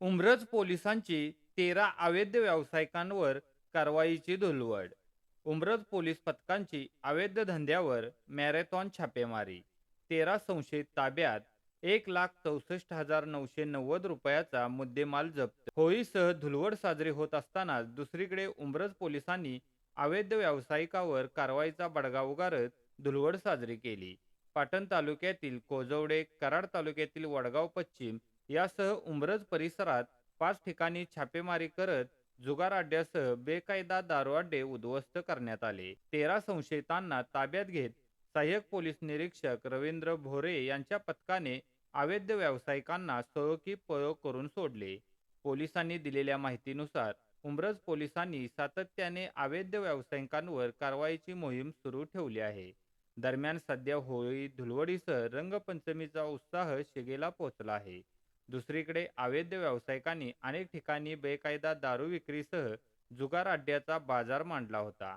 उमरज पोलिसांची तेरा अवैध व्यावसायिकांवर कारवाईची धुलवड. उमरज पोलीस पथकांची अवैध धंद्यावर मॅरेथॉन छापेमारी. तेरा संशयित ताब्यात एक लाख चौसष्ट हजार नऊशे नव्वद रुपयाचा मुद्देमाल जप्त. होळीसह धुलवड साजरी होत असतानाच दुसरीकडे उमरज पोलिसांनी अवैध व्यावसायिकावर कारवाईचा बडगा उगारत धुलवड साजरी केली. पाटण तालुक्यातील कोजवडे कराड तालुक्यातील वडगाव पश्चिम यासह उमरज परिसरात पाच ठिकाणी छापेमारी करत जुगार अड्ड्यासह बेकायदा दारू अड्डे उद्ध्वस्त करण्यात आले. तेरा संशयितांना ताब्यात घेत सहाय्यक पोलीस निरीक्षक रवींद्र भोरे यांच्या पथकाने अवैध व्यावसायिकांना सळोकी पळो करून सोडले. पोलिसांनी दिलेल्या माहितीनुसार उमरज पोलिसांनी सातत्याने अवैध व्यावसायिकांवर कारवाईची मोहीम सुरू ठेवली आहे. दरम्यान सध्या होळी धुलवडीसह रंगपंचमीचा उत्साह शिगेला पोहोचला आहे. दुसरीकडे अवैध व्यावसायिकांनी अनेक ठिकाणी बेकायदा दारू विक्रीसह जुगार अड्ड्याचा बाजार मांडला होता.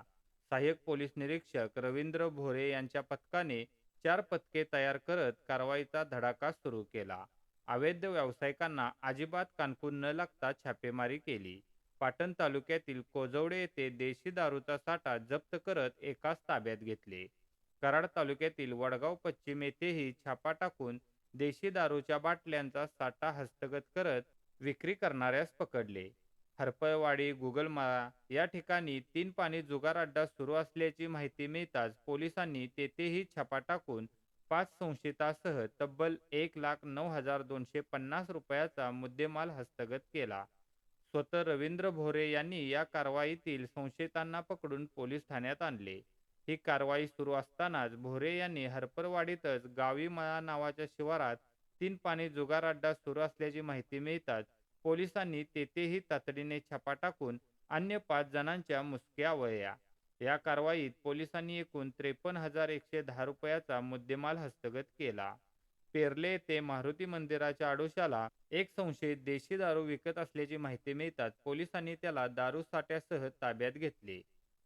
सहाय्यक पोलीस निरीक्षक रवींद्र भोरे यांच्या पथकाने चार पथके तयार करत कारवाईचा धडाका सुरू केला. अवैध व्यावसायिकांना अजिबात कानकून न लागता छापेमारी केली. पाटण तालुक्यातील कोजवडे येथे देशी दारूचा साठा जप्त करत एकाच ताब्यात घेतले. कराड तालुक्यातील वडगाव पश्चिम येथेही छापा टाकून देशी दारूच्या बाटल्यांचा साठा हस्तगत करत विक्री करणाऱ्यास पकडले. हरपळवाडी गुगलमाळा या ठिकाणी तीन पाणी जुगार अड्डा सुरू असल्याची माहिती मिळताच पोलिसांनी तेथेही छापा टाकून पाच संशयितासह तब्बल एक लाख नऊ हजार दोनशे पन्नास रुपयाचा मुद्देमाल हस्तगत केला. स्वतः रवींद्र भोरे यांनी या कारवाईतील संशयितांना पकडून पोलीस ठाण्यात आणले. ही कारवाई सुरू असतानाच भोरे यांनी हरपरवाडीतच गावी मळा नावाच्या शिवारात तीन पाणी जुगार अड्डा सुरू असल्याची माहिती मिळताच पोलिसांनी तेथेही तातडीने छापा टाकून अन्य पाच जणांच्या मुसक्या वळल्या. या कारवाईत पोलिसांनी एकूण त्रेपन्न हजार एकशे दहा रुपयाचा मुद्देमाल हस्तगत केला. पेरले ते मारुती मंदिराच्या आडोशाला एक संशयित देशी दारू विकत असल्याची माहिती मिळताच पोलिसांनी त्याला दारू साठ्यासह ताब्यात घेतले.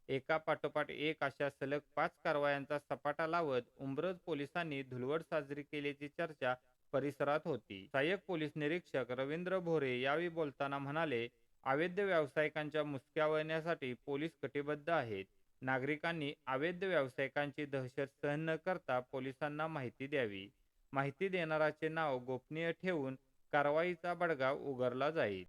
एका पाठोपाठ एक अशा सलग पाच कारवायांचा सपाटा लावत उमरज पोलिसांनी धुलवड साजरी केल्याची चर्चा परिसरात होती. सहाय्यक पोलीस निरीक्षक रवींद्र भोरे यावेळी बोलताना म्हणाले अवैध व्यावसायिकांच्या मुसक्या वळण्यासाठी पोलीस कटिबद्ध आहेत. नागरिकांनी अवैध व्यावसायिकांची दहशत सहन न करता पोलिसांना माहिती द्यावी. माहिती देणाराचे नाव गोपनीय ठेवून कारवाईचा बडगा उगारला जाईल.